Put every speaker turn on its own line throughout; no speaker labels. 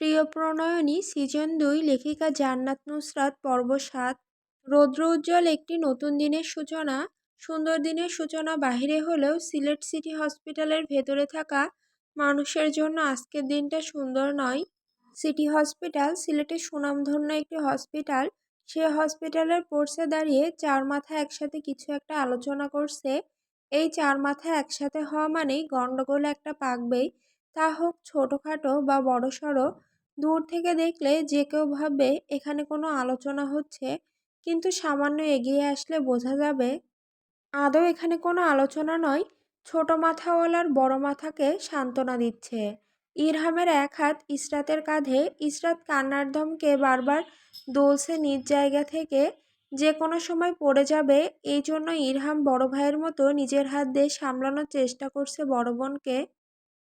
প্রিয় প্রণয়নী, সিজন দুই, লেখিকা জান্নাত নুসরাত, পর্ব সাত। রৌদ্র উজ্জ্বল একটি নতুন দিনের সূচনা। সুন্দর দিনের সূচনা বাহিরে হলেও সিলেট সিটি হসপিটালের ভেতরে থাকা মানুষের জন্য আজকের দিনটা সুন্দর নয়। সিটি হসপিটাল সিলেটের সুনামধন্য একটি হসপিটাল। সে হসপিটালের পোর্সে দাঁড়িয়ে চার মাথা একসাথে কিছু একটা আলোচনা করছে। এই চার মাথা একসাথে হওয়া মানেই গণ্ডগোল একটা পাকবেই। তা হোক ছোটোখাটো বা বড় সড়ো দূর থেকে দেখলে যে কেউ ভাববে এখানে কোনো আলোচনা হচ্ছে, কিন্তু সামান্য এগিয়ে আসলে বোঝা যাবে, আদৌ এখানে কোনো আলোচনা নয়, ছোট মাথাওয়ালার বড় মাথাকে সান্ত্বনা দিচ্ছে। ইরহামের এক হাত ইসরাতের কাঁধে, ইসরাত কান্নার ধমকে বারবার দোলছে নিজ জায়গা থেকে, যে কোনো সময় পড়ে যাবে, এই জন্য ইরহাম বড় ভাইয়ের মতো নিজের হাত দিয়ে সামলানোর চেষ্টা করছে বড় বোনকে।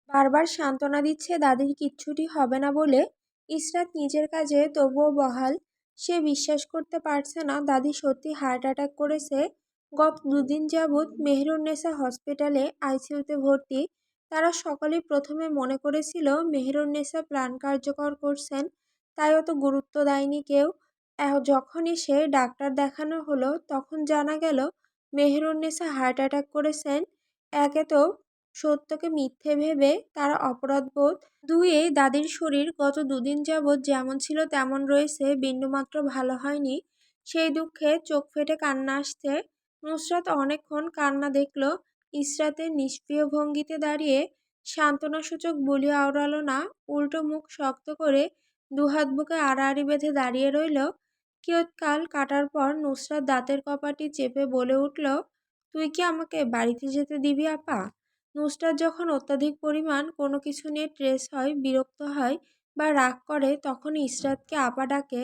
বারবার সান্ত্বনা দিচ্ছে, দাদির কিচ্ছুটি হবে না বলে ইসরাত নিজের কাজে তবুও বহাল। সে বিশ্বাস করতে পারছে না, দাদি সত্যি হার্ট অ্যাটাক করেছে। গত দুদিন যাবৎ মেহেরুন্নেসা হসপিটালে আইসিইউতে ভর্তি। তারা সকলেই প্রথমে মনে করেছিল মেহেরুন্নেসা প্রাণ কার্যকর করছেন, তাই অত গুরুত্ব দেয়নি কেউ। যখনই সে ডাক্তার দেখানো হলো, তখন জানা গেল মেহেরুন্নেসা হার্ট অ্যাটাক করেছেন। একে তো সত্যকে মিথ্যে ভেবে তারা অপরাধবোধ দুয়ে দাদির শরীর গত দুদিন যাবৎ যেমন ছিল তেমন রয়েছে, বিন্দুমাত্র ভালো হয়নি। সেই দুঃখে চোখ ফেটে কান্না আসছে। নুসরাত অনেকক্ষণ কান্না দেখল। ইসরাতের নিষ্প্রিয় ভঙ্গিতে দাঁড়িয়ে সান্ত্বনাসূচক বলি আওড়ালো না, উল্টো মুখ শক্ত করে দুহাত বুকে আড়াআড়ি বেঁধে দাঁড়িয়ে রইল। কিয়ৎকাল কাটার পর নুসরাত দাঁতের কপাটি চেপে বলে উঠল, তুই কি আমাকে বাড়িতে যেতে দিবি, আপা? নুসরাত যখন অত্যাধিক পরিমাণ কোনো কিছু নিয়ে ট্রেস হয়, বিরক্ত হয় বা রাগ করে, তখন ইসরাতকে আপা ডাকে।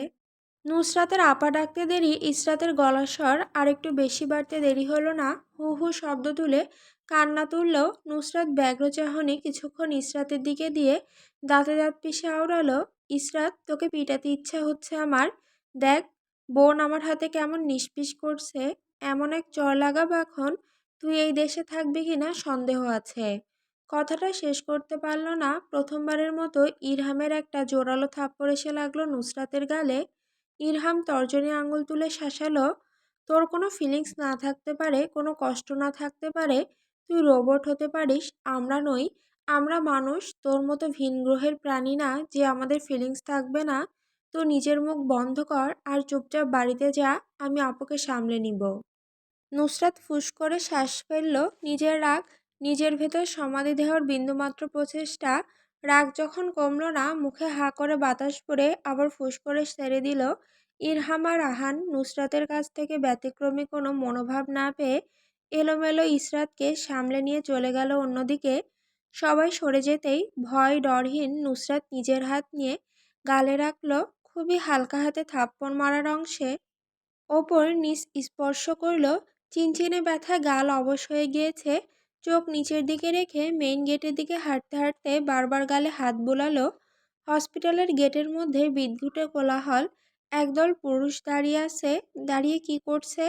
নুসরাতের আপা ডাকতে দেরি, ইসরাতের গলার স্বর আর একটু বেশি বাড়তে দেরি হলো না। হু হু শব্দ তুলে কান্না তুলল নুসরাত ব্যগ্র চাহনি কিছুক্ষণ ইসরাতের দিকে দিয়ে দাঁতে দাঁত পিষে আওড়ালো, ইসরাত, তোকে পিটাতে ইচ্ছা হচ্ছে আমার। দেখ, বোন আমার হাতে কেমন নিষ্পিস করছে। এমন এক চর লাগাবো এখন। তুই এই দেশে থাকবি কি না সন্দেহ আছে। কথাটা শেষ করতে পারল না। প্রথমবারের মতো ইরহামের একটা জোরালো থাপ্পড় এসে লাগল নুসরাতের গালে। ইরহাম তর্জনী আঙুল তুলে শাসালো, তোর কোনো ফিলিংস না থাকতে পারে, কোনো কষ্ট না থাকতে পারে, তুই রোবট হতে পারিস, আমরা নই, আমরা মানুষ, তোর মতো ভিন গ্রহের প্রাণী না যে আমাদের ফিলিংস থাকবে না। তো নিজের মুখ বন্ধ কর আর চুপচাপ বাড়িতে যা, আমি আপুকে সামলে নিব। নুসরাত ফুস করে শ্বাস ফেলল, নিজের রাগ, নিজের ভেতর সমাধি দেহর বিন্দুমাত্র প্রচেষ্টা। রাগ যখন কমল না, মুখে হা করে বাতাস পড়ে আবার ফুস করে সেরে দিল। ইরহাম আর আহান নুসরাতের কাছ থেকে ব্যতিক্রমী কোনো মনোভাব না পেয়ে এলোমেলো ইসরাতকে সামলে নিয়ে চলে গেল অন্যদিকে। সবাই সরে যেতেই ভয়, ডরহীন নুসরাত নিজের হাত নিয়ে গালে রাখল। খুবই হালকা হাতে থাপ্পড় মারার অংশে ওপর নিচ স্পর্শ করল। চিনচিনে ব্যথায় গাল অবশ হয়ে গিয়েছে। চোখ নিচের দিকে রেখে মেইন গেটের দিকে হাঁটতে হাঁটতে বারবার গালে হাত বোলালো। হসপিটালের গেটের মধ্যে বিদ্যুটে কোলাহল। একদল পুরুষ দাঁড়িয়ে আছে। দাঁড়িয়ে কি করছে?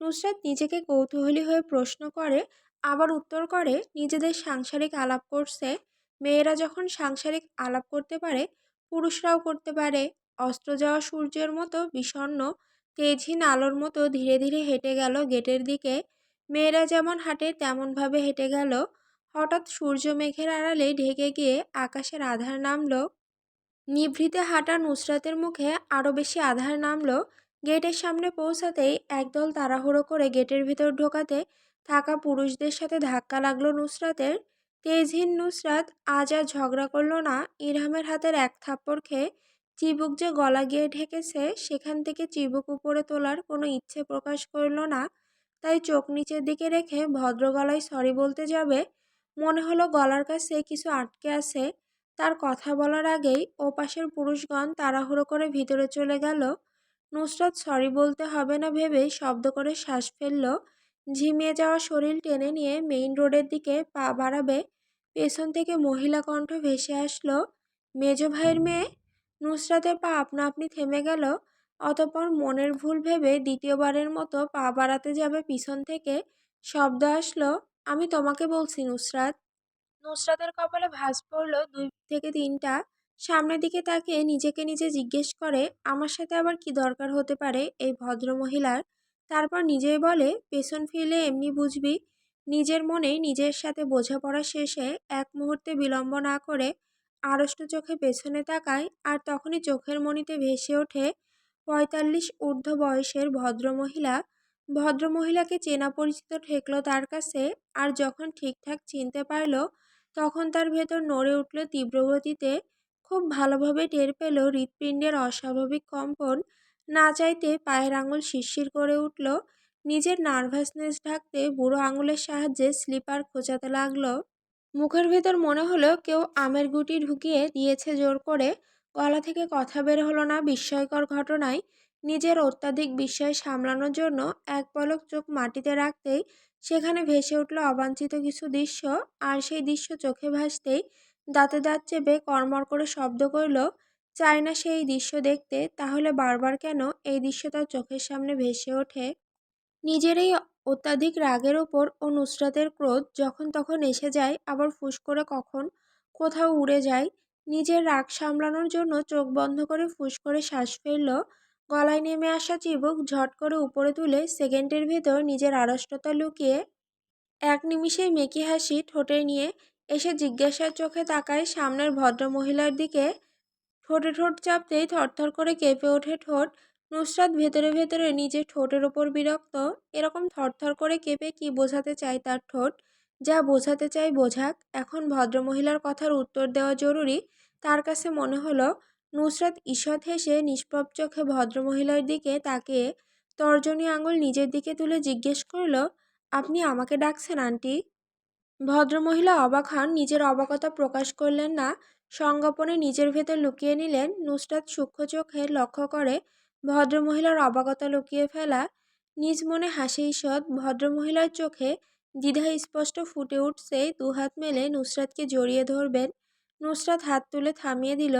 নুসরাত নিজেকে কৌতূহলী হয়ে প্রশ্ন করে, আবার উত্তর করে, নিজেদের সাংসারিক আলাপ করছে। মেয়েরা যখন সাংসারিক আলাপ করতে পারে, পুরুষরাও করতে পারে। অস্ত্র যাওয়া সূর্যের মতো বিষণ্ন তেজহীন আলোর মতো ধীরে ধীরে হেঁটে গেল গেটের দিকে। মেয়েরা যেমন হাঁটে, তেমনভাবে হেঁটে গেল। হঠাৎ সূর্য মেঘের আড়ালে ঢেকে গিয়ে আকাশের আধার নামল। নিভৃতে হাঁটা নুসরাতের মুখে আরও বেশি আধার নামল। গেটের সামনে পৌঁছাতেই একদল তাড়াহুড়ো করে গেটের ভেতর ঢোকাতে থাকা পুরুষদের সাথে ধাক্কা লাগল নুসরাতের। তেজহীন নুসরাত আজ আর ঝগড়া করল না, ইরহামের হাতের এক থাপ্পড় খেয়ে চিবুক যে গলা গিয়ে ঢেকেছে, সেখান থেকে চিবুক উপরে তোলার কোনো ইচ্ছে প্রকাশ করল না। তাই চোখ নিচের দিকে রেখে ভদ্র গলায় সরি বলতে যাবে, মনে হলো গলার কাছে কিছু আটকে আছে। তার কথা বলার আগেই ওপাশের পুরুষগণ তাড়াহুড়ো করে ভিতরে চলে গেল। নুসরাত সরি বলতে হবে না ভেবে শব্দ করে শ্বাস ফেলল। ঝিমিয়ে যাওয়া শরীর টেনে নিয়ে মেইন রোডের দিকে পা বাড়াবে, পেছন থেকে মহিলা কণ্ঠ ভেসে আসলো, মেজ ভাইয়ের মেয়ে নুসরাতের পা আপনা আপনি থেমে গেল, অতপর মনের ভুল ভেবে দ্বিতীয়বারের মতো পা বাড়াতে যাবে পিছন থেকে, শব্দ আসলো, আমি তোমাকে বলছি নুসরাত। নুসরাতের কপালে ভাঁজ পড়ল দুই থেকে তিনটা, সামনের দিকে তাকে নিজেকে নিজে জিজ্ঞেস করে, আমার সাথে আবার কি দরকার হতে পারে এই ভদ্রমহিলার? তারপর নিজেই বলে, পেছন ফিরলে এমনি বুঝবি। নিজের মনে নিজের সাথে বোঝাপড়া শেষে এক মুহূর্তে বিলম্ব না করে আড়ষ্ট চোখে পেছনে তাকায় আর তখনই চোখের মণিতে ভেসে ওঠে পঁয়তাল্লিশ ঊর্ধ্ব বয়সের ভদ্রমহিলা। ভদ্রমহিলাকে চেনা পরিচিত ঠেকল তার কাছে আর যখন ঠিকঠাক চিনতে পারল, তখন তার ভেতর নড়ে উঠল তীব্র গতিতে খুব ভালোভাবে টের পেল হৃৎপিণ্ডের অস্বাভাবিক কম্পন। না চাইতে পায়ের আঙুল শিরশির করে উঠল। নিজের নার্ভাসনেস ঢাকতে বুড়ো আঙুলের সাহায্যে স্লিপার খোঁচাতে লাগল। মুখের ভেতর মনে হলো কেউ আমের গুটি ঢুকিয়ে দিয়েছে জোর করে। গলা থেকে কথা বের হলো না বিস্ময়কর ঘটনায়। নিজের অত্যাধিক বিস্ময় সামলানোর জন্য এক পলক চোখ মাটিতে রাখতেই সেখানে ভেসে উঠল অবাঞ্ছিত কিছু দৃশ্য। আর সেই দৃশ্য চোখে ভাসতেই দাঁতে দাঁত চেপে কড়মড় করে শব্দ করল চায় না সেই দৃশ্য দেখতে, তাহলে বারবার কেন এই দৃশ্য তার চোখের সামনে ভেসে ওঠে? নিজের এই অত্যাধিক রাগের ওপর ও নুসরাতের ক্রোধ যখন তখন এসে যায়, আবার ফুস করে কখন কোথাও উড়ে যায়। নিজের রাগ সামলানোর জন্য চোখ বন্ধ করে ফুস করে শ্বাস ফেলল। গলায় নেমে আসা চিবুক ঝট করে উপরে তুলে সেকেন্ডের ভেতর নিজের আড়ষ্টতা লুকিয়ে এক নিমিষেই মেকি হাসি ঠোঁটে নিয়ে এসে জিজ্ঞাসার চোখে তাকায় সামনের ভদ্রমহিলার দিকে। ঠোঁটে ঠোঁট চাপতেই থরথর করে কেঁপে ওঠে ঠোঁট। নুসরাত ভেতরে ভেতরে নিজের ঠোঁটের ওপর বিরক্ত। এরকম থরথর করে কেঁপে কি বোঝাতে চায় তার ঠোঁট? যা বোঝাতে চাই বোঝাক। এখন ভদ্রমহিলার কথার উত্তর দেওয়া জরুরি। তার কাছে মনে হলো, নুসরাত ঈষৎ হেসে নিষ্পাপ চোখে ভদ্রমহিলার দিকে তাকিয়ে তর্জনী আঙুল নিজের দিকে তুলে জিজ্ঞেস করল, আপনি আমাকে ডাকছেন, আন্টি? ভদ্রমহিলা অবাক হন। নিজের অবাকতা প্রকাশ করলেন না। সংগোপনে নিজের ভেতর লুকিয়ে নিলেন। নুসরাত সূক্ষ্ম চোখে লক্ষ্য করে ভদ্রমহিলার অবাকতা লুকিয়ে ফেলা নিজ মনে হাসি ঈষৎ ভদ্রমহিলার চোখে দ্বিধা স্পষ্ট ফুটে উঠছে। দুহাত মেলে নুসরাতকে জড়িয়ে ধরবেন। নুসরাত হাত তুলে থামিয়ে দিল।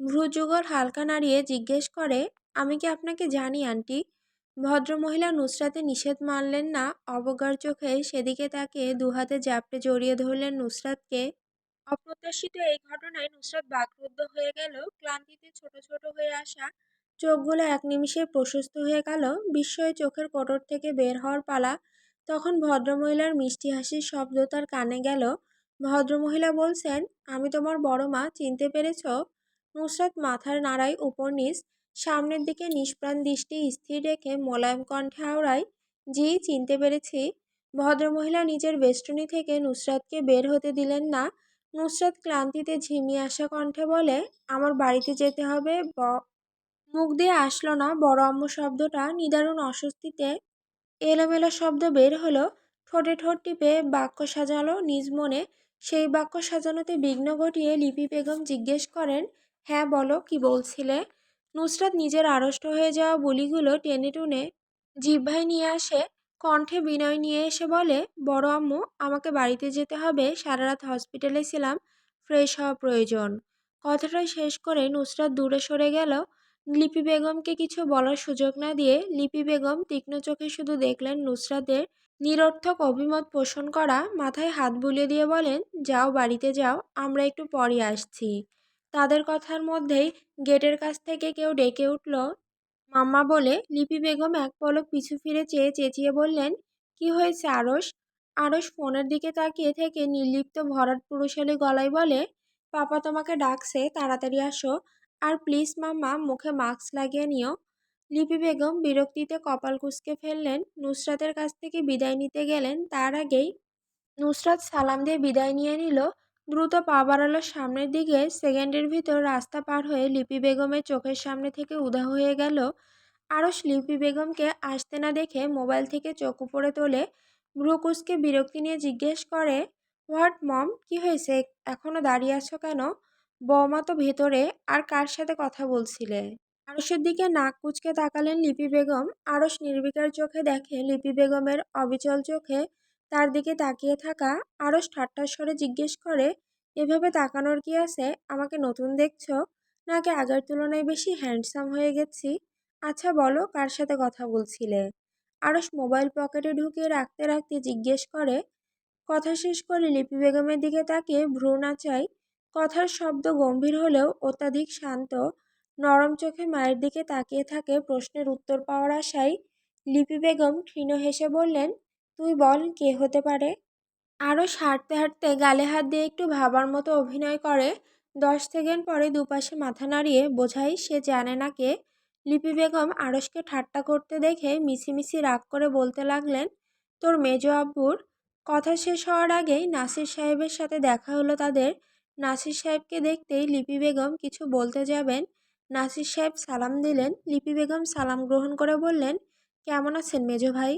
ভ্রুযুগল হালকা নাড়িয়ে জিজ্ঞেস করে, আমি কি আপনাকে জানি, আন্টি? ভদ্রমহিলা নুসরাতে নিষেধ মানলেন না। অবজ্ঞার চোখে সেদিকে তাকিয়ে দুহাতে জাপটে জড়িয়ে ধরলেন নুসরাতকে। অপ্রত্যাশিত এই ঘটনায় নুসরাত বাকরুদ্ধ হয়ে গেল। ক্লান্তিতে ছোট ছোট হয়ে আসা চোখগুলো এক নিমিষে প্রশস্ত হয়ে গেল। বিস্ময়ে চোখের কোটর থেকে বের হওয়ার পালা। তখন ভদ্রমহিলার মিষ্টি হাসির শব্দ তার কানে গেল। ভদ্রমহিলা বলছেন, আমি তোমার বড় মা, চিনতে পেরেছ? নুসরাত মাথার নাড়ায় উপর নিচ, সামনের দিকে নিষ্প্রাণ দৃষ্টি স্থির রেখে মোলায়েম কণ্ঠে আওড়ায় জি, চিনতে পেরেছি। ভদ্রমহিলা নিজের বেষ্টনী থেকে নুসরাতকে বের হতে দিলেন না। নুসরাত ক্লান্তিতে ঝিমিয়ে আসা কণ্ঠে বলে, আমার বাড়িতে যেতে হবে, ব মুখ দিয়ে আসলো না। বড় আম্মু শব্দটা নিদারুণ অস্বস্তিতে এলোমেলো শব্দ বের হলো। ঠোঁটে ঠোঁট টিপে বাক্য সাজালো। নিজ মনে সেই বাক্য সাজানোতে বিঘ্ন ঘটিয়ে লিপি বেগম জিজ্ঞেস করেন হ্যাঁ বলো, কি বলছিলে? নুসরাত নিজের আড়ষ্ট হয়ে যাওয়া বলিগুলো টেনে টুনে জিহ্বায় নিয়ে আসে। কণ্ঠে বিনয় নিয়ে এসে বলে, বড় আম্মু, আমাকে বাড়িতে যেতে হবে। সারা রাত হসপিটালে ছিলাম। ফ্রেশ হওয়া প্রয়োজন। কথাটা শেষ করে নুসরাত দূরে সরে গেল। লিপি বেগমকে কিছু বলার সুযোগ না দিয়ে লিপি বেগম তীক্ষ্ণ চোখে শুধু দেখলেন নুসরাতের নিরর্থক অভিমত পোষণ করা, মাথায় হাত বুলিয়ে দিয়ে বলেন, যাও বাড়িতে যাও, আমরা একটু পরই আসছি। তাদের কথার মধ্যেই গেটের কাছ থেকে কেউ ডেকে উঠল। মাম্মা বলে, লিপি বেগম এক পলক পিছু ফিরে চেয়ে চেঁচিয়ে বললেন, কি হয়েছে আড়স আড়স ফোনের দিকে তাকিয়ে থেকে নির্লিপ্ত ভরাট পুরুষালী গলায় বলে, পাপা তোমাকে ডাকছে, তাড়াতাড়ি আসো। আর প্লিজ মাম্মা মুখে মাস্ক লাগিয়ে নিও। লিপি বেগম বিরক্তিতে কপাল কুঁচকে ফেললেন। নুসরাতের কাছ থেকে বিদায় নিতে গেলেন। তার আগেই নুসরাত সালাম দিয়ে বিদায় নিয়ে নিল। দ্রুত পা বাড়ালো সামনের দিকে। সেকেন্ডের ভিতর রাস্তা পার হয়ে লিপি বেগমের চোখের সামনে থেকে উদা হয়ে গেল। আরস লিপি বেগমকে আসতে না দেখে মোবাইল থেকে চোখ উপরে তোলে। ভ্রুকুসকে বিরক্তি নিয়ে জিজ্ঞেস করে, হোয়াট মম, কি হয়েছে? এখনও দাঁড়িয়ে আছো কেন? বৌমা তো ভেতরে, আর কার সাথে কথা বলছিলে? আরসের দিকে নাক কুচকে তাকালেন লিপি বেগম। আরস নির্বিকার চোখে দেখে লিপি বেগমের অবিচল চোখে তার দিকে তাকিয়ে থাকা। আরস ঠাট্টার স্বরে জিজ্ঞেস করে, এভাবে তাকানোর কি আছে? আমাকে নতুন দেখছ? নাকি আগের তুলনায় বেশি হ্যান্ডসাম হয়ে গেছি? আচ্ছা বলো, কার সাথে কথা বলছিলে? আরস মোবাইল পকেটে ঢুকিয়ে রাখতে রাখতে জিজ্ঞেস করে, কথা শেষ করে লিপি বেগমের দিকে তাকিয়ে ভ্রু নাচায় কথার শব্দ গম্ভীর হলেও অত্যাধিক শান্ত, নরম চোখে মায়ের দিকে তাকিয়ে থাকে প্রশ্নের উত্তর পাওয়ার আশায়, লিপি বেগম ক্ষীণ হেসে বললেন, তুই বল, কে হতে পারে? আরও হাঁটতে হাঁটতে গালে হাত দিয়ে একটু ভাবার মতো অভিনয় করে, দশ সেকেন্ড পরে দুপাশে মাথা নাড়িয়ে বোঝাই সে জানে না কে। লিপি বেগম আড়সকে ঠাট্টা করতে দেখে মিছিমিছি রাগ করে বলতে লাগলেন, তোর মেজ আব্বুর? কথা শেষ হওয়ার আগেই নাসির সাহেবের সাথে দেখা হলো তাদের নাসির সাহেবকে দেখতেই লিপি বেগম কিছু বলতে যাবেন। নাসির সাহেব সালাম দিলেন। লিপি বেগম সালাম গ্রহণ করে বললেন, কেমন আছেন মেজ ভাই?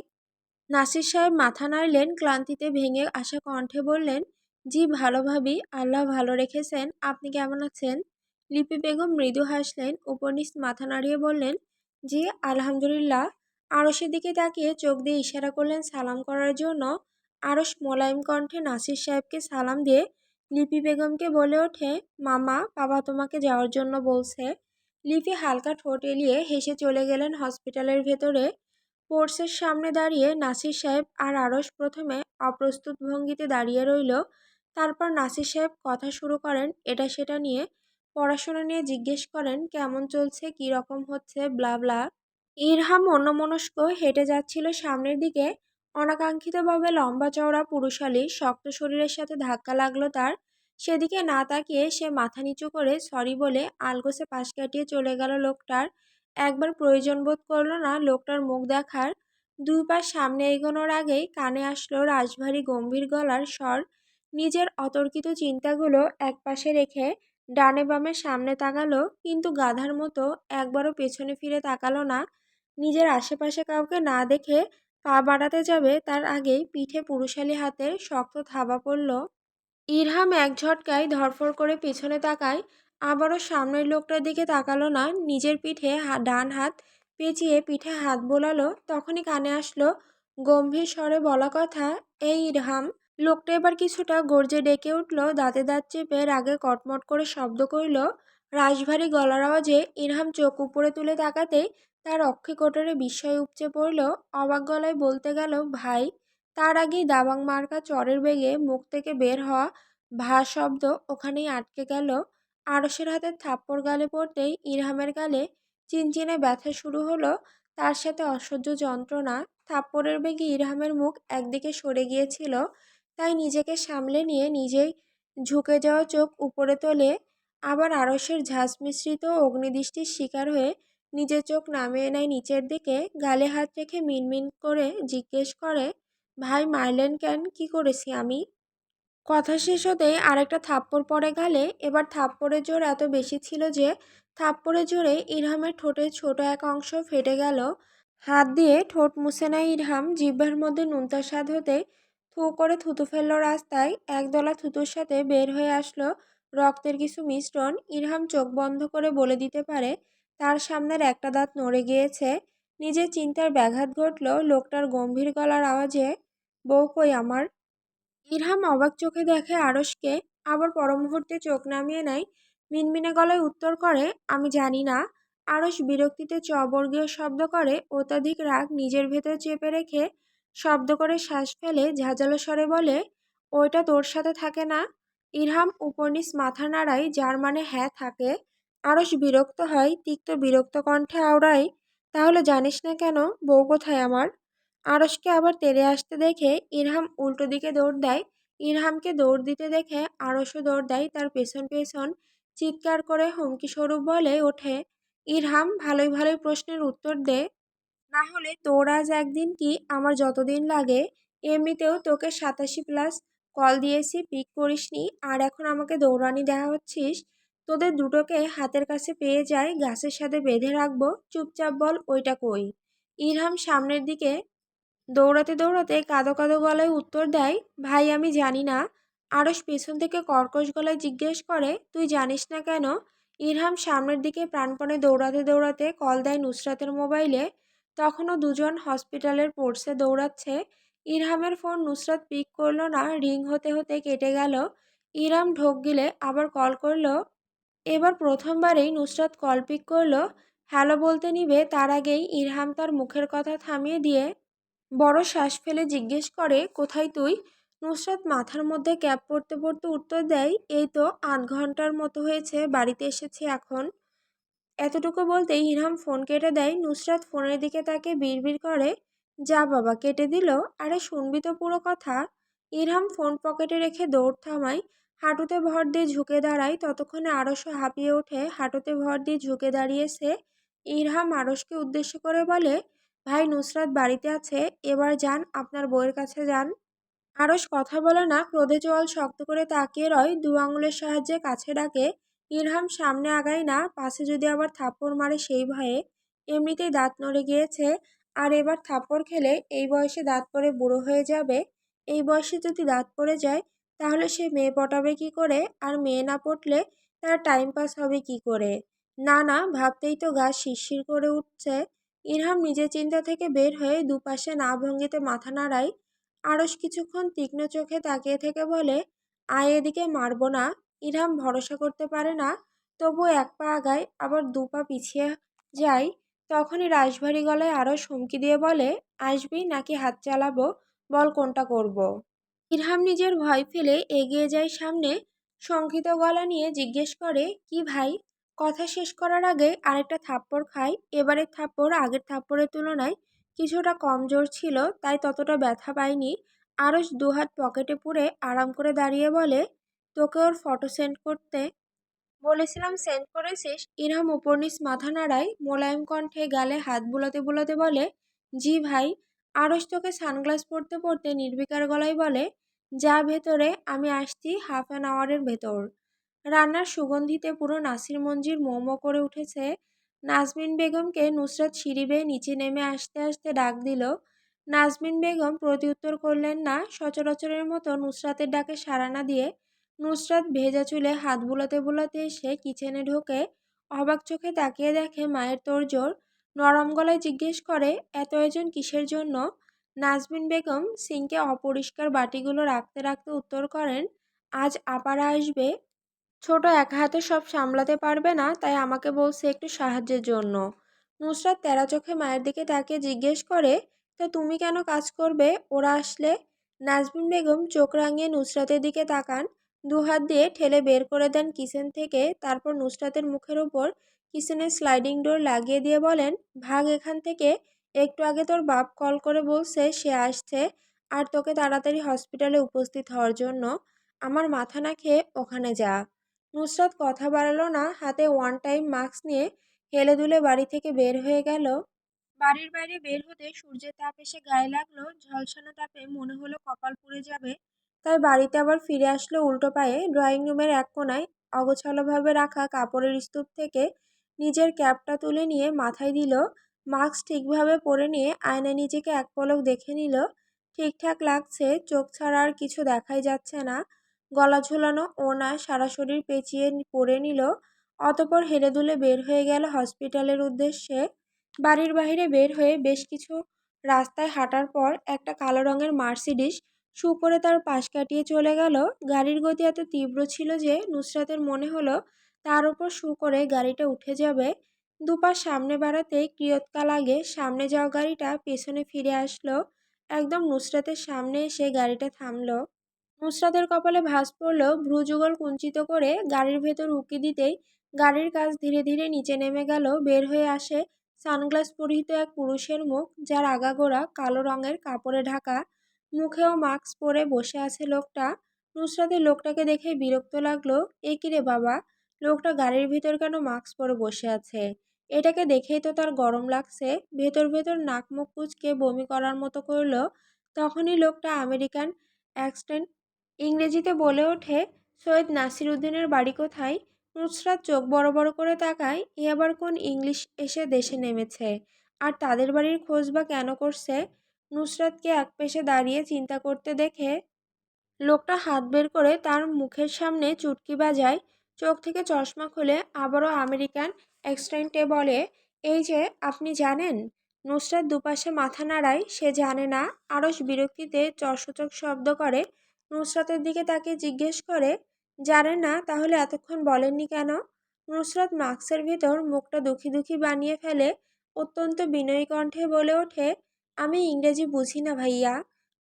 নাসির সাহেব মাথা নাড়লেন, ক্লান্তিতে ভেঙে আসা কণ্ঠে বললেন, জি, ভালো ভাবি, আল্লাহ ভালো রেখেছেন। আপনি কেমন আছেন? লিপি বেগম মৃদু হাসলেন উপনিস মাথা নাড়িয়ে বললেন, জি, আলহামদুলিল্লাহ। আরসের দিকে তাকিয়ে চোখ দিয়ে ইশারা করলেন সালাম করার জন্য। আরস মোলায়েম কণ্ঠে নাসির সাহেবকে সালাম দিয়ে লিপি বেগমকে বলে ওঠে, মামা, বাবা তোমাকে যাওয়ার জন্য বলছে। লিপি হালকা ঠোঁট এলিয়ে হেসে চলে গেলেন হসপিটালের ভেতরে। পোর্সের সামনে দাঁড়িয়ে নাসির সাহেব আর আরস প্রথমে অপ্রস্তুত ভঙ্গিতে দাঁড়িয়ে রইল। তারপর নাসির সাহেব কথা শুরু করেন এটা সেটা নিয়ে। পড়াশোনা নিয়ে জিজ্ঞেস করেন, কেমন চলছে? কী রকম হচ্ছে? ব্লা ব্লা। ইরহাম অন্যমনস্ক হেঁটে যাচ্ছিল সামনের দিকে। অনাকাঙ্ক্ষিতভাবে লম্বা চওড়া পুরুষালী শক্ত শরীরের সাথে ধাক্কা লাগল তার, সেদিকে না তাকিয়ে সে মাথা নিচু করে সরি বলে আলগোসে পাশ কাটিয়ে চলে গেল লোকটার। একবার প্রয়োজন বোধ করল না লোকটার মুখ দেখার। দুই পা সামনে এগোনোর আগেই কানে আসলো রাজভারী গম্ভীর গলার স্বর। নিজের অতর্কিত চিন্তাগুলো একপাশে রেখে ডানে বামে সামনে তাকালো, কিন্তু গাধার মতো একবারও পেছনে ফিরে তাকালো না। নিজের আশেপাশে কাউকে না দেখে পা বাড়াতে যাবে, তার আগেই পিঠে পুরুষালী হাতের শক্ত থাবা পড়ল ইরহাম এক ঝটকায় ধরফর করে পেছনে তাকায়, আবারও সামনের লোকটার দিকে তাকালো না, নিজের পিঠে ডান হাত পেঁচিয়ে পিঠে হাত বোলালো, তখনই কানে আসলো গম্ভীর স্বরে বলা কথা, এই ইরহাম। লোকটা এবার কিছুটা গর্জে ডেকে উঠল, দাঁতে দাঁত চেপে রাগে কটমট করে শব্দ করল। রাশভারী গলার আওয়াজে ইরহাম চোখ উপরে তুলে তাকাতেই তার অক্ষে কোটরে বিস্ময় উপচে পড়ল। অবাক গলায় বলতে গেল, ভাই, তার আগেই দাবাং মার্কা চরের বেগে মুখ থেকে বের হওয়া ভা শব্দ ওখানেই আটকে গেল। আড়সের হাতে থাপ্পড় গালে পড়তেই ইরহামের গালে চিনচিনে ব্যথা শুরু হলো। তার সাথে অসহ্য যন্ত্রণা। থাপ্পড়ের বেগে ইরহামের মুখ একদিকে সরে গিয়েছিল। তাই নিজেকে সামলে নিয়ে নিজেই ঝুঁকে যাওয়া চোখ উপরে তোলে। আবার আড়সের ঝাঁজ মিশ্রিত অগ্নিদৃষ্টির শিকার হয়ে নিজের চোখ নামিয়ে নেয় নিচের দিকে, গালে হাত রেখে মিনমিন করে জিজ্ঞেস করে, ভাই, মারলেন কেন? কি করেছি আমি? কথা শেষ হতেই আরেকটা থাপ্পড় পড়ে গালে। এবার থাপ্পড়ের জোর এত বেশি ছিল যে, থাপ্পড়ের জোরে ইরহামের ঠোঁটের ছোট এক অংশ ফেটে গেল। হাত দিয়ে ঠোঁট মুছে নেয় ইরহাম। জিহ্বার মধ্যে নুনতা স্বাদ হতে থু করে থুতু ফেলল রাস্তায়। একদলা থুতুর সাথে বের হয়ে আসলো রক্তের কিছু মিশ্রণ। ইরহাম চোখ বন্ধ করে বলে দিতে পারে তার সামনের একটা দাঁত নড়ে গিয়েছে। নিজের চিন্তার ব্যাঘাত ঘটল লোকটার গম্ভীর গলার আওয়াজে। বউ কই আমার? ইরহাম অবাক চোখে দেখে আড়সকে আবার পরমুহূর্তে চোখ নামিয়ে নেয়, মিনমিনে গলায় উত্তর করে, আমি জানি না। আড়স বিরক্তিতে চবর্গীয় শব্দ করে, অত্যাধিক রাগ নিজের ভেতর চেপে রেখে শব্দ করে শ্বাস ফেলে ঝাঁঝালো স্বরে বলে, ওইটা তোর সাথে থাকে না? ইরহাম উপনিস মাথা নাড়ায়, যার মানে হ্যাঁ থাকে। আড়স বিরক্ত হয়, তিক্ত বিরক্ত কণ্ঠে আওড়ায়, তাহলে জানিস না কেন, বউ কোথায় আমার? আড়সকে আবার তেড়ে আসতে দেখে ইরহাম উল্টো দিকে দৌড় দেয়। ইরহামকে দৌড় দিতে দেখে আড়সও দৌড় দেয়, তার পেছন পেছন চিৎকার করে হুমকি স্বরূপ বলে ওঠে। ইরহাম ভালোই ভালোই প্রশ্নের উত্তর দে, না হলে তোর আজ একদিন কি আমার যতদিন লাগে, এমনিতেও তোকে সাতাশি প্লাস কল দিয়েছি পিক করিসনি, আর এখন আমাকে দৌড়ানি দেওয়া হচ্ছিস তোদের দুটোকে হাতের কাছে পেয়ে যায় গাছের সাথে বেঁধে রাখব, চুপচাপ বল ওইটা কই? ইরহাম সামনের দিকে দৌড়াতে দৌড়াতে কাঁদো কাঁদো গলায় উত্তর দেয়, ভাই, আমি জানি না। আরস পেছন থেকে কর্কশ গলায় জিজ্ঞেস করে, তুই জানিস না কেন? ইরহাম সামনের দিকে প্রাণপণে দৌড়াতে দৌড়াতে কল দেয় নুসরাতের মোবাইলে। তখনও দুজন হসপিটালের পোর্সে দৌড়াচ্ছে। ইরহামের ফোন নুসরাত পিক করল না, রিং হতে হতে কেটে গেল। ইরহাম ঢোক গিলে আবার কল করল এবার প্রথমবারেই নুসরাত কল পিক করল, হ্যালো বলতে নিবে, তার আগেই ইরহাম তার মুখের কথা থামিয়ে দিয়ে বড় শ্বাস ফেলে জিজ্ঞেস করে, কোথায় তুই? নুসরাত মাথার মধ্যে ক্যাপ পড়তে পড়তে উত্তর দেয়, এই তো, আধ ঘণ্টার মতো হয়েছে, বাড়িতে এসেছি এখন। এতটুকু বলতেই ইরহাম ফোন কেটে দেয়, নুসরাত ফোনের দিকে তাকে বিড়বিড় করে, যা বাবা, কেটে দিল? আরে, শুনবি তো পুরো কথা। ইরহাম ফোন পকেটে রেখে দৌড় থামায় হাঁটুতে ভর দিয়ে ঝুঁকে দাঁড়ায়, ততক্ষণে আরশও হাঁপিয়ে ওঠে। হাঁটুতে ভর দিয়ে ঝুঁকে দাঁড়িয়ে সে ইরহাম আরশকে উদ্দেশ্য করে বলে, ভাই নুসরাত বাড়িতে আছে, এবার যান, আপনার বউয়ের কাছে যান। আরস কথা বলে না, ক্রোধে জল শক্ত করে তাকিয়ে রয়, দু আঙুলের সাহায্যে কাছে ডাকে, ইরহাম সামনে আগায় না, পাশে যদি আবার থাপ্পড় মারে সেই ভয়ে। এমনিতেই দাঁত নড়ে গিয়েছে, আর এবার থাপ্পড় খেলে এই বয়সে দাঁত পড়ে বুড়ো হয়ে যাবে। এই বয়সে যদি দাঁত পড়ে যায় তাহলে সে মেয়ে পটাবে কি করে? আর মেয়ে না পটলে তার টাইম পাস হবে কি করে? না না, ভাবতেই তো গা শিরশির করে উঠছে। ইরহাম নিজের চিন্তা থেকে বের হয়ে দুপাশে না ভঙ্গিতে মাথা নাড়ায়। আরস কিছুক্ষণ তীক্ষ্ণ চোখে তাকিয়ে থেকে বলে, আয় এদিকে, মারবো না। ইরহাম ভরসা করতে পারে না। তবু এক পা আগায়, আবার দু পা পিছিয়ে যায়। তখনই রাশভারী গলায় আরও হুমকি দিয়ে বলে, আসবি নাকি হাত চালাবো? বল কোনটা করব। ইরহাম নিজের ভয় ফেলে এগিয়ে যায় সামনে। শঙ্কিত গলা নিয়ে জিজ্ঞেস করে, কি ভাই? কথা শেষ করার আগে আরেকটা থাপ্পড় খায় এবারের থাপ্পড় আগের থাপ্পড়ের তুলনায় কিছুটা কমজোর ছিল, তাই ততটা ব্যথা পায়নি আরস দুহাত পকেটে পুরে আরাম করে দাঁড়িয়ে বলে, তোকে ওর ফটো সেন্ড করতে। বলেছিলাম সেন্ড করেছিস? ইরহাম উপর নিচ মাথা নাড়ায়, মোলায়েম কণ্ঠে গালে হাত বুলাতে বুলাতে বলে, জি ভাই। আরস তোকে সানগ্লাস পরতে পরতে নির্বিকার গলায় বলে যা ভেতরে আমি আসছি হাফ অ্যান আওয়ারের ভেতর। রান্নার সুগন্ধিতে পুরো নাসির মঞ্জির মোমো করে উঠেছে। নাজমিন বেগমকে নুসরাত সিঁড়ি নিচে নেমে আসতে আসতে ডাক দিল। নাজমিন বেগম প্রতিউত্তর করলেন না, সচরাচরের মতো নুসরাতের ডাকে সাড়া না দিয়ে নুসরাত ভেজা চুলে হাত বুলাতে বুলাতে এসে কিচেনে ঢোকে। অবাক চোখে তাকিয়ে দেখে মায়ের তোড়জোড় নরম গলায় জিজ্ঞেস করে, এত আয়োজন কিসের জন্য? নাজমিন বেগম সিঙ্কে অপরিষ্কার বাটিগুলো রাখতে রাখতে উত্তর করেন, আজ আপারা আসবে। ছোট এক হাতে সব সামলাতে পারবে না, তাই আমাকে বলছে একটু সাহায্যের জন্য। নুসরাত তেরা চোখে মায়ের দিকে তাকে জিজ্ঞেস করে, তা তুমি কেন কাজ করবে? ওরা আসলে? নাজমিন বেগম চোখ রাঙিয়ে নুসরাতের দিকে তাকান দু হাত দিয়ে ঠেলে বের করে দেন কিচেন থেকে, তারপর নুসরাতের মুখের ওপর কিচেনের স্লাইডিং ডোর লাগিয়ে দিয়ে বলেন, ভাগ এখান থেকে একটু আগে তোর বাপ কল করে বলছে সে আসছে আর তোকে তাড়াতাড়ি হসপিটালে উপস্থিত হওয়ার জন্য। আমার মাথা না খেয়ে ওখানে যা। নুসরাত কথা বাড়ালো না, হাতে ওয়ান টাইম মাস্ক নিয়ে হেলে দুলে বাড়ি থেকে বের হয়ে গেল। বাড়ির বাইরে বের হতে সূর্যের তাপ এসে গায়ে লাগল, ঝলসানো তাপে মনে হলো কপাল পুড়ে যাবে। তাই বাড়িতে আবার ফিরে আসলো উল্টো পায়ে ড্রয়িং রুমের এক কোনায় অগোছালোভাবে রাখা কাপড়ের স্তূপ থেকে নিজের ক্যাপটা তুলে নিয়ে মাথায় দিল মাস্ক ঠিকভাবে পরে নিয়ে আয়নায় নিজেকে এক পলক দেখে নিল, ঠিকঠাক লাগছে, চোখ ছাড়া আর কিছু দেখাই যাচ্ছে না। গলা ঝুলানো ওনা সারা শরীর পেঁচিয়ে পরে নিল, অতপর হেলে দুলে বের হয়ে গেল হসপিটালের উদ্দেশ্যে। বাড়ির বাইরে বের হয়ে বেশ কিছু রাস্তায় হাঁটার পর একটা কালো রঙের মার্সিডিস করে তার পাশ কাটিয়ে চলে গেল। গাড়ির গতি এত তীব্র ছিল যে নুসরাতের মনে হলো, তার উপর শু করে গাড়িটা উঠে যাবে। দুপাশ সামনে বাড়াতেই ক্রিয়ৎকা লাগে সামনে যাওয়া গাড়িটা পেছনে ফিরে আসলো। একদম নুসরাতের সামনে এসে গাড়িটা থামলো। নুসরাতের কপালে ভাঁজ পড়ল ভ্রুযুগল কুঞ্চিত করে গাড়ির ভেতর উকি দিতেই গাড়ির কাজ ধীরে ধীরে নিচে নেমে গেল। বের হয়ে আসে সানগ্লাস পরিহিত এক পুরুষের মুখ যার আগাগোড়া কালো রঙের কাপড়ে ঢাকা। মুখেও মাস্ক পরে বসে আছে লোকটা। নুসরাতের লোকটাকে দেখে বিরক্ত লাগল, এ রে বাবা? লোকটা গাড়ির ভিতর কেন মাস্ক পরে বসে আছে? এটাকে দেখেই তো তার গরম লাগছে। ভেতর ভেতর নাক মুখ কুচকে বমি করার মতো করল। তখনই লোকটা আমেরিকান অ্যাক্সেন্ট ইংরেজিতে বলে ওঠে, সৈয়দ নাসির উদ্দিনের বাড়ি কোথায়? নুসরাত চোখ বড় বড় করে তাকায়, এ আবার কোন ইংলিশ এসে দেশে নেমেছে? আর তাদের বাড়ির খোঁজ বা কেন করছে? নুসরাতকে এক পেশে দাঁড়িয়ে চিন্তা করতে দেখে লোকটা হাত বের করে তার মুখের সামনে চুটকি বাজায়, চোখ থেকে চশমা খুলে আবারও আমেরিকান এক্সটেন্টে বলে, এই যে, আপনি জানেন? নুসরাত দুপাশে মাথা নাড়ায়, সে জানে না। আরস বিরক্তিতে চর্ষচক শব্দ করে। নুসরাতের দিকে তাকে জিজ্ঞেস করে, জানেন না, তাহলে এতক্ষণ বলেননি কেন? নুসরাত মাস্কের ভিতর মুখটা দুঃখী দুঃখী বানিয়ে ফেলে, অত্যন্ত বিনয়ী কণ্ঠে বলে ওঠে, আমি ইংরেজি বুঝি না ভাইয়া।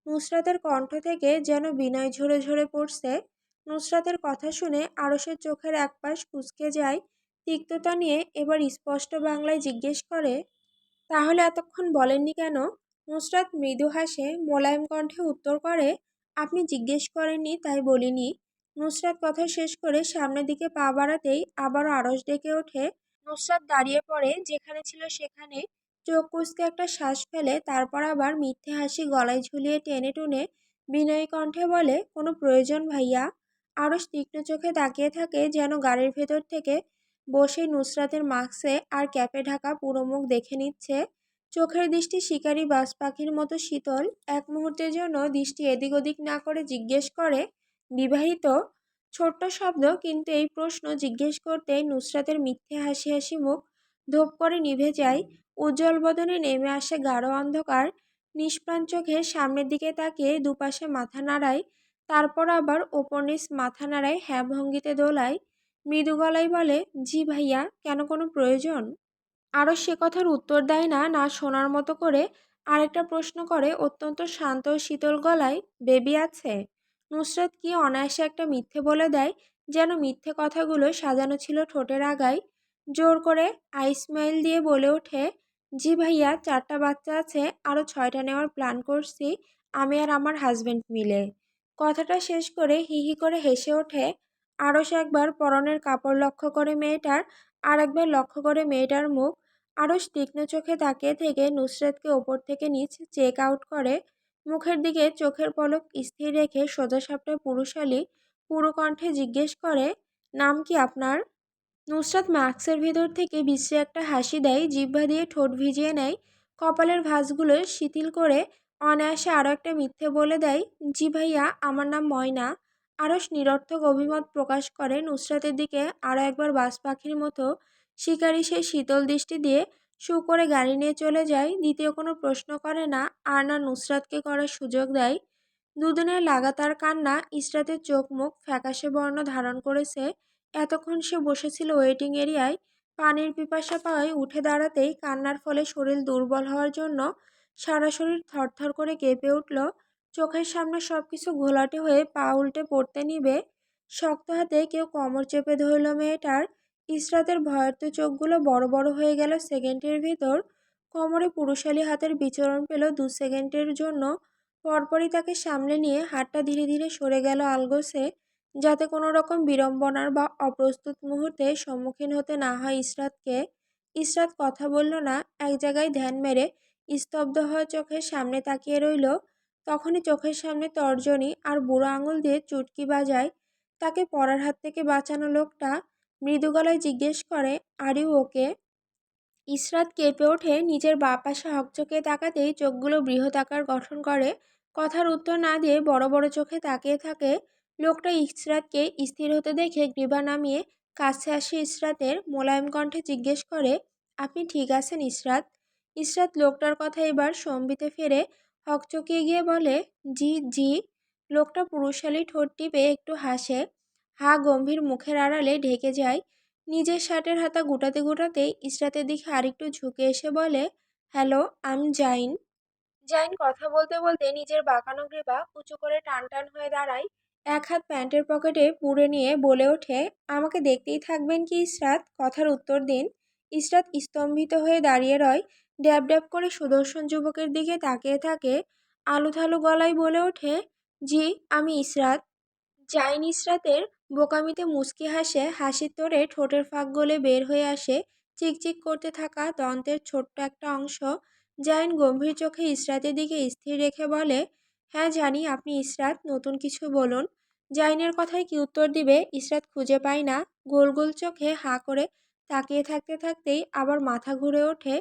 নুসরাতের কণ্ঠ থেকে যেন বিনয় ঝরে ঝরে পড়ছে। নুসরাতের কথা শুনে আরসের চোখের একপাশ কুঁচকে যায় তিক্ততা নিয়ে এবার স্পষ্ট বাংলায় জিজ্ঞেস করে, তাহলে এতক্ষণ বলেননি কেন? নুসরাত মৃদু হাসে, মোলায়েম কণ্ঠে উত্তর করে, আপনি জিজ্ঞেস করেননি, তাই বলিনি। নুসরাত কথা শেষ করে সামনের দিকে পা বাড়াতেই আবারও আড়স ডেকে ওঠে। নুসরাত দাঁড়িয়ে পড়ে, যেখানে ছিল সেখানে চোখ কুচকে একটা শ্বাস ফেলে, তারপর আবার মিথ্যে হাসি গলায় ঝুলিয়ে টেনে টুনে বিনয়ী কণ্ঠে বলে, কোনো প্রয়োজন ভাইয়া। আড়স তীক্ষ্ণ চোখে তাকিয়ে থাকে, যেন গাড়ির ভেতর থেকে বসে নুসরাতের মাস্কে আর ক্যাপে ঢাকা পুরো মুখ দেখে নিচ্ছে। চোখের দৃষ্টি শিকারী বাস পাখির মতো শীতল। এক মুহূর্তের জন্য দৃষ্টি এদিক ওদিক না করে জিজ্ঞেস করে, বিবাহিত? ছোট্ট শব্দ, কিন্তু এই প্রশ্ন জিজ্ঞেস করতেই নুসরাতের মিথ্যে হাসি হাসি মুখ ধোপ করে নিভে যায়। উজ্জ্বল বদনে নেমে আসে গাঢ় অন্ধকার। নিষ্প্রাণ চোখে সামনের দিকে তাকিয়ে দুপাশে মাথা নাড়ায়, তারপর আবার ওপর নিচ মাথা নাড়ায় হ্যাঁ ভঙ্গিতে দোলায়। মৃদু গলায় বলে, জি ভাইয়া, কেন কোনো প্রয়োজন? আরও সে কথার উত্তর দেয় না না শোনার মতো করে আরেকটা প্রশ্ন করে অত্যন্ত শান্ত শীতল গলায়, বেবি আছে? নুসরাত কি অনায়াসে একটা মিথ্যে বলে দেয়, যেন মিথ্যে কথাগুলো সাজানো ছিল ঠোঁটের আগায়। জোর করে আইসমাইল দিয়ে বলে ওঠে, জি ভাইয়া, চারটা বাচ্চা আছে, আরও ছয়টা নেওয়ার প্ল্যান করছি, আমি আর আমার হাজব্যান্ড মিলে। কথাটা শেষ করে হি হি করে হেসে ওঠে আরস একবার পরনের কাপড় লক্ষ্য করে মেয়েটার আর একবার লক্ষ্য করে মেয়েটার মুখ। আরস তীক্ষ্ণ চোখে তাকিয়ে থেকে নুসরাতকে ওপর থেকে নিচ চেক আউট করে। মুখের দিকে চোখের পলক স্থির রেখে সোজা সাপটা পুরুষালী, পুরো কণ্ঠে জিজ্ঞেস করে, নাম কি আপনার? নুসরাত মাস্কের ভেতর থেকে বিশ্বে একটা হাসি দেয়, জিহ্বা দিয়ে ঠোঁট ভিজিয়ে নেয়। কপালের ভাঁজগুলো শিথিল করে অনায়াসে আরও একটা মিথ্যে বলে দেয়, জি ভাইয়া, আমার নাম ময়না। আরস নিরর্থক অভিমত প্রকাশ করে নুসরাতের দিকে আরও একবার বাস পাখির মতো শিকারি সেই শীতল দৃষ্টি দিয়ে শু করে গাড়ি নিয়ে চলে যায়। দ্বিতীয় কোনো প্রশ্ন করে না, আর না নুসরাতকে করার সুযোগ দেয়। দুদিনের লাগাতার কান্না ইসরাতের চোখ মুখ ফ্যাকাশে বর্ণ ধারণ করেছে। এতক্ষণ সে বসেছিল ওয়েটিং এরিয়ায়। পানির পিপাসা পাওয়ায় উঠে দাঁড়াতেই কান্নার ফলে শরীর দুর্বল হওয়ার জন্য সারা শরীর থরথর করে কেঁপে উঠল। চোখের সামনে সব কিছু ঘোলাটে হয়ে পা উল্টে পড়তে নিবে, শক্ত হাতে কেউ কোমর চেপে ধরল মেয়েটার। ইসরাতের ভয়ার্থ চোখগুলো বড় বড় হয়ে গেল সেকেন্ডের ভেতর। কোমরে পুরুষালী হাতের বিচরণ পেল দু সেকেন্ডের জন্য। পরপরই তাকে সামলে নিয়ে হাতটা ধীরে ধীরে সরে গেল আলগোসে যাতে কোনো রকম বিড়ম্বনার বা অপ্রস্তুত মুহূর্তে সম্মুখীন হতে না হয় ইসরাতকে। ইসরাত কথা বলল না, এক জায়গায় ধ্যান মেরে স্তব্ধ হওয়া চোখের সামনে তাকিয়ে রইল। তখনই চোখের সামনে তর্জনী আর বুড়ো আঙুল দিয়ে চুটকি বাজায়। তাকে পড়ার হাত থেকে বাঁচানো লোকটা মৃদু গলায় জিজ্ঞেস করে, আর ইউ ওকে? ইসরাত কেঁপে ওঠে, নিজের বা পাশে হকচকে তাকাতেই চোখগুলো বৃহদাকার গঠন করে। কথার উত্তর না দিয়ে বড় বড় চোখে তাকিয়ে থাকে লোকটা ইসরাতকে স্থির হতে দেখে গ্রীবা নামিয়ে কাছে আসে ইসরাতের। মোলায়েম কণ্ঠে জিজ্ঞেস করে, আপনি ঠিক আছেন ইসরাত? ইসরাত লোকটার কথা এবার সম্বিতে ফেরে হকচকিয়ে গিয়ে বলে, জি জি। লোকটা পুরুষালী ঠোঁট টিপে একটু হাসে। হা গম্ভীর মুখের আড়ালে ঢেকে যায়। নিজের শার্টের হাতা গুটাতে গুটাতেই ইসরাতের দিকে আরেকটু ঝুঁকে এসে বলে, হ্যালো, আম জাইন। জাইন কথা বলতে বলতে নিজের বাঁকানো গ্রীবা উঁচু করে টান টান হয়ে দাঁড়ায়। এক হাত প্যান্টের পকেটে পুড়ে নিয়ে বলে ওঠে, আমাকে দেখতেই থাকবেন কি ইসরাত কথার উত্তর দিন। ইসরাত স্তম্ভিত হয়ে দাঁড়িয়ে রয়। ড্যাব ড্যাব করে সুদর্শন যুবকের দিকে তাকিয়ে থাকে, আলুথালু গলায় বলে ওঠে, জি, আমি ইসরাত। জাইন ইসরাতের বোকামিতে মুচকি হাসে, হাসির তোরে ঠোঁটের ফাঁক গলে বের হয়ে আসে, চিকচিক করতে থাকা দন্তের ছোট্ট একটা অংশ। জাইন গম্ভীর চোখে ইসরাতের দিকে স্থির রেখে বলে হ্যাঁ জানি আপনি ইসরাত, নতুন কিছু বলুন। জাইনের কথায় কি উত্তর দিবে, ইসরাত খুঁজে পায় না। গোল গোল চোখে হাঁ করে তাকিয়ে থাকতে থাকতেই আবার মাথা ঘুরে ওঠে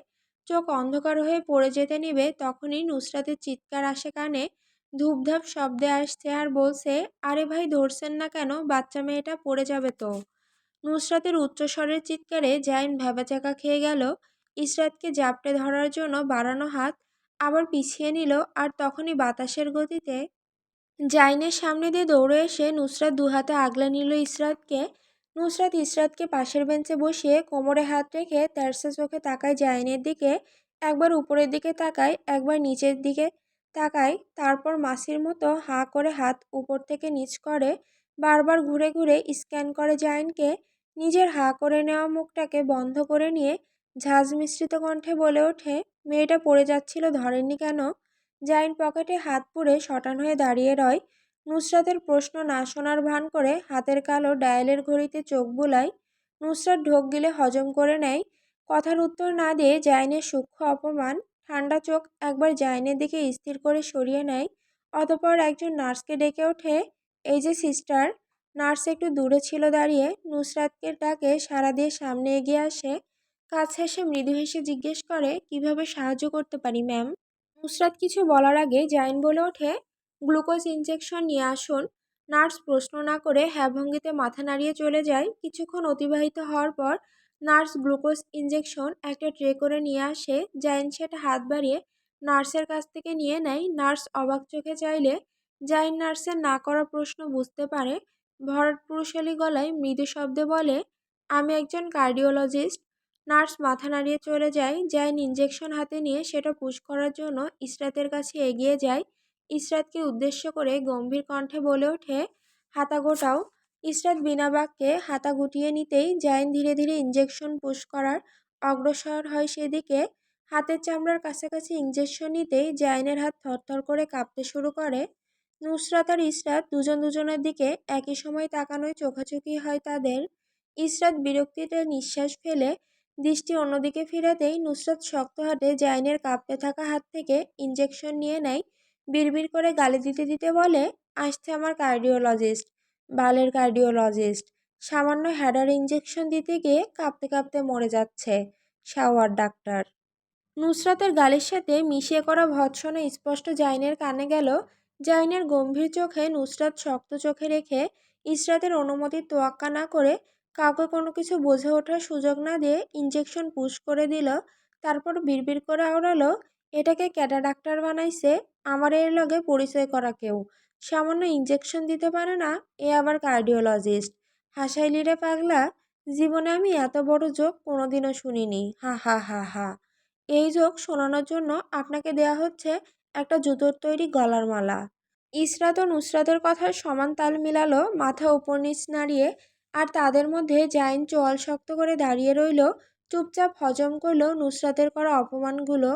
চোখ অন্ধকার হয়ে পড়ে যেতে নিবে, তখনই নুসরাতের চিৎকার আসে কানে। ধূপধাপ শব্দে আসছে আর বলছে, আরে ভাই, ধরছেন না কেন? বাচ্চা মেয়েটা পড়ে যাবে তো? নুসরাতের উচ্চস্বরের চিৎকারে জাইন ভেবাচাকা খেয়ে গেল। ইসরাতকে জাপটে ধরার জন্য বাড়ানো হাত আবার পিছিয়ে নিল আর তখনই বাতাসের গতিতে জাইনের সামনে দিয়ে দৌড়ে এসে নুসরাত দুহাতে আগলে নিল ইসরাতকে। নুসরাত ইসরাতকে পাশের বেঞ্চে বসিয়ে কোমরে হাত রেখে তেরসা চোখে তাকায় জাইনের দিকে, একবার উপরের দিকে তাকায়, একবার নিচের দিকে তাকায়, তারপর মাসির মতো হাঁ করে হাত উপর থেকে নিচ করে, বারবার ঘুরে ঘুরে স্ক্যান করে জাইনকে, নিজের হাঁ করে নেওয়া মুখটাকে বন্ধ করে নিয়ে ঝাঁজ মিশ্রিত কণ্ঠে বলে ওঠে, মেয়েটা পড়ে যাচ্ছিল ধরেননি কেন? জাইন পকেটে হাত পুড়ে শটান হয়ে দাঁড়িয়ে রয় নুসরাতের প্রশ্ন না শোনার ভান করে হাতের কালো ডায়ালের ঘড়িতে চোখ বুলায় নুসরাত ঢোক গিলে হজম করে নেয়। কথার উত্তর না দিয়ে জাইনের সূক্ষ্ম অপমান, ঠান্ডা চোখ একবার জাইনের দিকে স্থির করে সরিয়ে নেয়। অতপর একজন নার্সকে ডেকে ওঠে, এই যে সিস্টার, নার্স একটু দূরে ছিল দাঁড়িয়ে, নুসরাতকে ডাকে সারা দিয়ে সামনে এগিয়ে আসে। কাছে এসে মৃদু হেসে জিজ্ঞেস করে, কীভাবে সাহায্য করতে পারি, ম্যাম? নুসরাত কিছু বলার আগে জাইন বলে ওঠে গ্লুকোজ ইনজেকশন নিয়ে আসুন। নার্স প্রশ্ন না করে হ্যাভঙ্গিতে মাথা নাড়িয়ে চলে যায়। কিছুক্ষণ অতিবাহিত হওয়ার পর নার্স গ্লুকোজ ইনজেকশন একটা ট্রে করে নিয়ে আসে জাইন সেটা হাত বাড়িয়ে নার্সের কাছ থেকে নিয়ে নেয়। নার্স অবাক চোখে চাইলে জাইন নার্সের না করা প্রশ্ন বুঝতে পারে। ভরট পুরুষালী গলায় মৃদু শব্দে বলে, আমি একজন কার্ডিওলজিস্ট। নার্স মাথা নাড়িয়ে চলে যায়। জাইন ইঞ্জেকশন হাতে নিয়ে সেটা পুশ করার জন্য ইসরাতের কাছে এগিয়ে যায়। ইসরাতকে উদ্দেশ্য করে গম্ভীর কণ্ঠে বলে ওঠে, হাতা গোটাও। ইসরাত বিনা বাক্যে হাতা গুটিয়ে নিতেই জাইন ধীরে ধীরে ইঞ্জেকশন পুশ করার অগ্রসর হয় সেদিকে। হাতের চামড়ার কাছাকাছি ইঞ্জেকশন নিতেই জাইনের হাত থরথর করে কাঁপতে শুরু করে। নুসরাত আর ইসরাত দুজন দুজনের দিকে একই সময় তাকানোয় চোখাচোখি হয় তাদের। ইসরাত বিরক্তিতে নিঃশ্বাস ফেলে দৃষ্টি অন্যদিকে ফিরাতেই নুসরাত শক্ত হাতে জাইনের কাঁপতে থাকা হাত থেকে ইঞ্জেকশন নিয়ে নেয়। বিড়বিড় করে গালি দিতে দিতে বলে, আসছে আমার কার্ডিওলজিস্ট বালের কার্ডিওলজিস্ট সামান্য হ্যাডার ইঞ্জেকশন দিতে গিয়ে কাঁপতে কাঁপতে মরে যাচ্ছে শাওয়ার ডাক্তার নুসরাতের গালির সাথে মিশিয়ে করা ভৎসনা স্পষ্ট জাইনের কানে গেল। জাইনের গম্ভীর চোখে নুসরাত শক্ত চোখে রেখে ইসরাতের অনুমতির তোয়াক্কা না করে কাউকে কোনো কিছু বোঝে ওঠার সুযোগ না দিয়ে ইঞ্জেকশন পুশ করে দিল। তারপর বিড়বিড় করে আওড়ালো এটাকে ক্যাটা ডাক্তার বানাইছে, আমার এর লগে পরিচয় করা কেউ। সামান্য ইঞ্জেকশন দিতে পারে না, এ আবার কার্ডিওলজিস্ট হাসাইলি রে পাগলা, জীবনে আমি এত বড় যোগ কোনোদিনও শুনিনি। হা হা হা হা। এই যোগ শোনানোর জন্য আপনাকে দেয়া হচ্ছে একটা জুতোর তৈরি গলার মালা। ইসরাত ও নুসরাতের কথার সমান তাল মিলালো, মাথা উপর নিচ নাড়িয়ে, আর তাদের মধ্যে জাইন চোয়াল শক্ত করে দাঁড়িয়ে রইল, চুপচাপ হজম করল নুসরাতের করা অপমানগুলো।